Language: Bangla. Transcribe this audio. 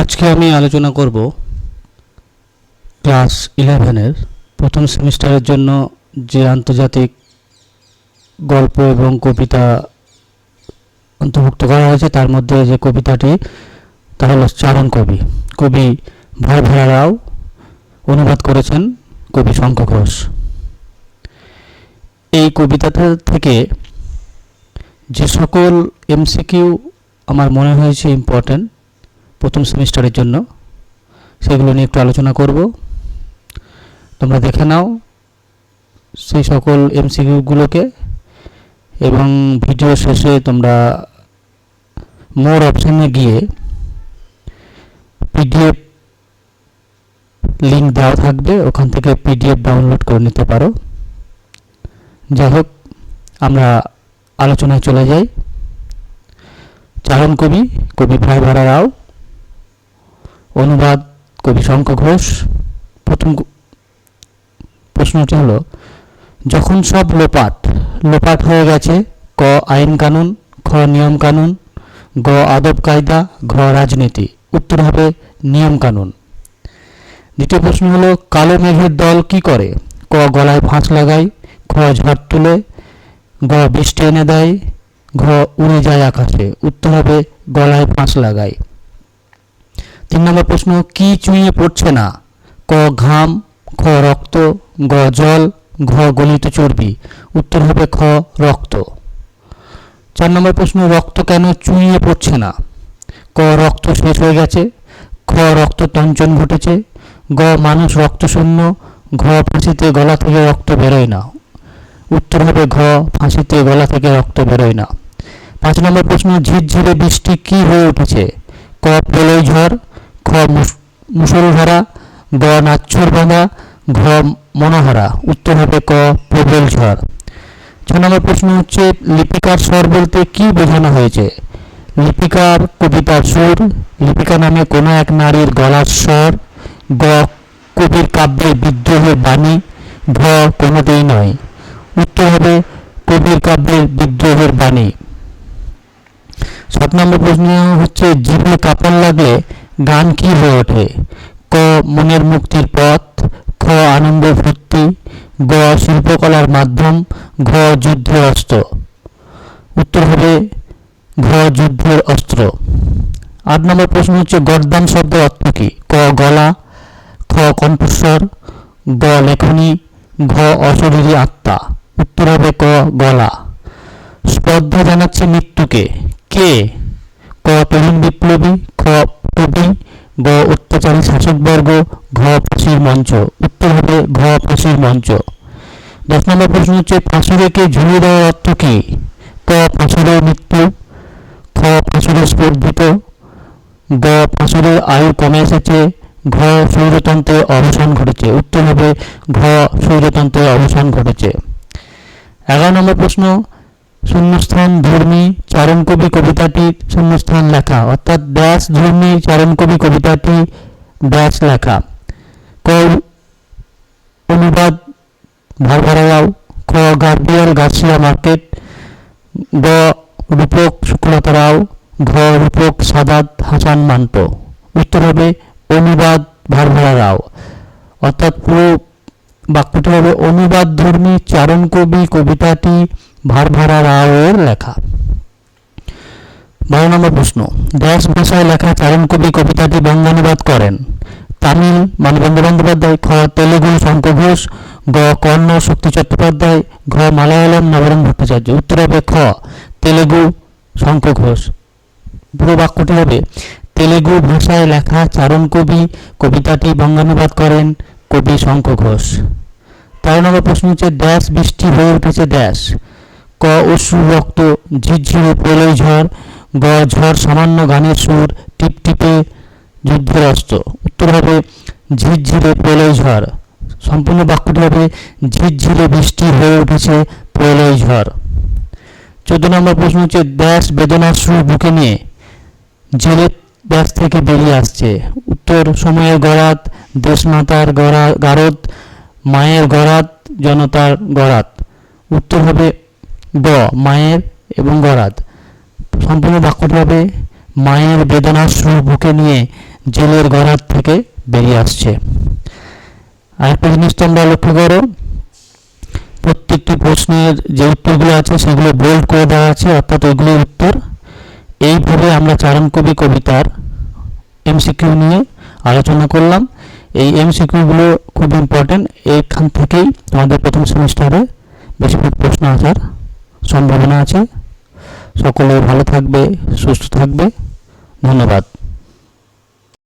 আজকে আমি আলোচনা করব ক্লাস ইলেভেনের প্রথম সেমিস্টারের জন্য যে আন্তর্জাতিক গল্প এবং কবিতা অন্তর্ভুক্ত করা হয়েছে, তার মধ্যে যে কবিতাটি, তা হলো চারণ কবি। কবি ভয় ভরা রাও অনুবাদ করেছেন কবি শঙ্খ ঘোষ। এই কবিতাটা থেকে যে সকল এমসিকিউ আমার মনে হয়েছে ইম্পর্ট্যান্ট প্রথম সেমিস্টারের জন্য। সেগুলো নিয়ে একটু আলোচনা করব। তোমরা দেখে নাও সেই সকল এমসিকিউগুলোকে এবং ভিডিও শেষে তোমরা মোর অপশানে গিয়ে পিডিএফ লিঙ্ক দেওয়া থাকবে। ওখান থেকে পিডিএফ ডাউনলোড করে নিতে পারো। যাই হোক, আমরা আলোচনায় চলে যাই। চারণ কবি কবি ভাই ভাড়া রাও। অনুবাদ কবি শঙ্কর ঘোষ। প্রথম প্রশ্নটি হলো, যখন সব লোপাট লোপাট হয়ে গেছে, ক আইন কানুন, খ নিয়ম কানুন, গ আদব কায়দা, ঘ রাজনীতি। উত্তর হবে নিয়ম কানুন। দ্বিতীয় প্রশ্ন হলো, কালো মেঘের দল কি করে? ক গলায় ফাঁস লাগায়, খ ঝড় তুলে, গ বৃষ্টি এনে দেয়, ঘ উড়ে যায় আকাশে। উত্তর হবে, গলায় ফাঁস লাগায়। তিন নম্বর প্রশ্ন, কি চুইয়ে পড়ছে না? ক, ঘাম খ রক্ত, গ, জল, ঘ, গলিত চর্বি। উত্তর হবে খ, রক্ত। চার নম্বর প্রশ্ন, রক্ত কেন চুইয়ে পড়ছে না? ক, রক্ত শেষ হয়ে গেছে। খ, রক্ত তঞ্চন ঘটেছে। গ, মানুষ রক্তশূন্য ঘ, ফাঁসিতে গলা থেকে রক্ত বেরোয় না। উত্তর হবে ঘ, ফাঁসিতে গলা থেকে রক্ত বেরোয় না। পাঁচ নম্বর প্রশ্ন, ঝিরঝিরে বৃষ্টি কি হয়ে উঠেছে? ক, প্রলয় ঝড়। খ মুস- গ নাচ্ছর বাঁধা ঘ মনোহরা। উত্তর হবে ক প্রবল ঝড় ছ নম্বর প্রশ্ন হচ্ছে, লিপিকার স্বর বলতে কি বোঝানো হয়েছে? লিপিকার কবিতার সুর, লিপিকা নামে কোনো এক নারীর গলার স্বর, গ কবির কাব্যে বিদ্রোহের বাণী, ঘ কোনোটাই নয়। উত্তর হবে, কবির কাব্যের বিদ্রোহের বাণী। সাত নম্বর প্রশ্ন হচ্ছে, জীবনে কাপড় লাগলে গান কি হয়ে ওঠে? ক, মনের মুক্তির পথ, খ আনন্দ ফুর্তি, গ, শিল্পকলার মাধ্যম, ঘ, যুদ্ধের অস্ত্র। উত্তর হবে ঘ, যুদ্ধের অস্ত্র। আট নম্বর প্রশ্ন হচ্ছে গরদান শব্দের অর্থ কি? ক, গলা, খ, কণ্ঠস্বর, গ, লেখনী, ঘ, অশরীরী আত্মা। উত্তর হবে ক, গলা। স্পর্ধা জানাচ্ছে মৃত্যুকে। কে? ক, তরুণ গ অত্যাচারী শাসকবর্গ, ঘ ফাঁসির মঞ্চ। উত্তর হবে ঘ ফাঁসির মঞ্চ। দশ নম্বর প্রশ্ন হচ্ছে ফাঁসুরেকে ঝুলিয়ে দেওয়ার অর্থ কি? ক ফাঁসুরের মৃত্যু, খ ফাঁসুরের স্পর্ধিত গ ফাঁসুরের আয়ু কমে এসেছে, ঘ সৌরতন্ত্রের অবসান ঘটেছে। উত্তর হবে ঘ সৌরতন্ত্রের অবসান ঘটেছে। এগারো নম্বর প্রশ্ন শূন্যস্থান ধর্মী চারণ কবি কবিতাটি শূন্যস্থান লেখা, অর্থাৎ ব্যাস ধর্মী চারণ কবি কবিতাটি ব্যাস লেখা। ক অনুবাদ ভারভারা রাও খ গার্ডিয়াল গার্সিয়া মার্কেট, গ রূপক শুক্লতা রাও ঘ রূপক সাদাত হাসান মান্টো। উত্তর হবে অনুবাদ ভারভারা রাও অর্থাৎ পুরো বাক্যটি হবে অনুবাদ ধর্মী চারণ কবি কবিতাটি ভারভারা রাওয়ের লেখা। বারো নম্বর প্রশ্ন। ড্যাশ ভাষায় লেখা চারণ কবি কবিতাটি বঙ্গানুবাদ করেন। তামিল মানবেন্দ্র বন্দ্যোপাধ্যায়, খ তেলেগু শঙ্খ ঘোষ, গ কর্ণ শক্তি চট্টোপাধ্যায়, ঘ মালায়ালম নবরণ ভট্টাচার্য। উত্তর হবে খ তেলেগু শঙ্খ ঘোষ। পুরো বাক্যটি হবে, তেলেগু ভাষায় লেখা চারণ কবি কবিতাটি বঙ্গানুবাদ করেন কবি শঙ্খ ঘোষ। তেরো নম্বর প্রশ্ন হচ্ছে ড্যাশ বৃষ্টি হয়ে উঠেছে ড্যাশ ক অশ্রু রক্ত ঝিরঝিরে প্রলয় ঝড়, গ ঝড় সামান্য গানের সুর, টিপ টিপে যুদ্ধের অস্ত্র। উত্তর হবে ঝিরঝিরে প্রলয় ঝড়। সম্পূর্ণ বাক্যটি হবে ঝিরঝিরে বৃষ্টি হয়ে উঠেছে প্রলয় ঝড়। চোদ্দ নম্বর প্রশ্ন হচ্ছে ড্যাশ বেদনার সুর বুকে নিয়ে জেলের ড্যাশ থেকে বেরিয়ে আসছে। উত্তর, সময়ের গড়াত দেশমাতার গড়া গারদ, মায়ের গড়াত জনতার গড়াত উত্তর হবে ব, মায়ের এবং গড়াত সম্পূর্ণ বাক্যটি হবে, মায়ের বেদনার সুর বুকে নিয়ে জেলের গড়ার থেকে বেরিয়ে আসছে। আরেকটা জিনিস তোমরা লক্ষ্য করো, প্রত্যেকটি প্রশ্নের যে উত্তরগুলো আছে সেগুলো বোল্ড করে দেওয়া আছে, অর্থাৎ ওইগুলোর উত্তর। এইভাবে আমরা চারণ কবি কবিতার এমসিকিউ নিয়ে আলোচনা করলাম। এই এমসিকিউগুলো খুব ইম্পর্টেন্ট এইখান থেকেই তোমাদের প্রথম সেমিস্টারে বেশিরভাগ প্রশ্ন আসার সম্ভাবনা আছে। সকলে ভালো থাকবে সুস্থ থাকবে। ধন্যবাদ।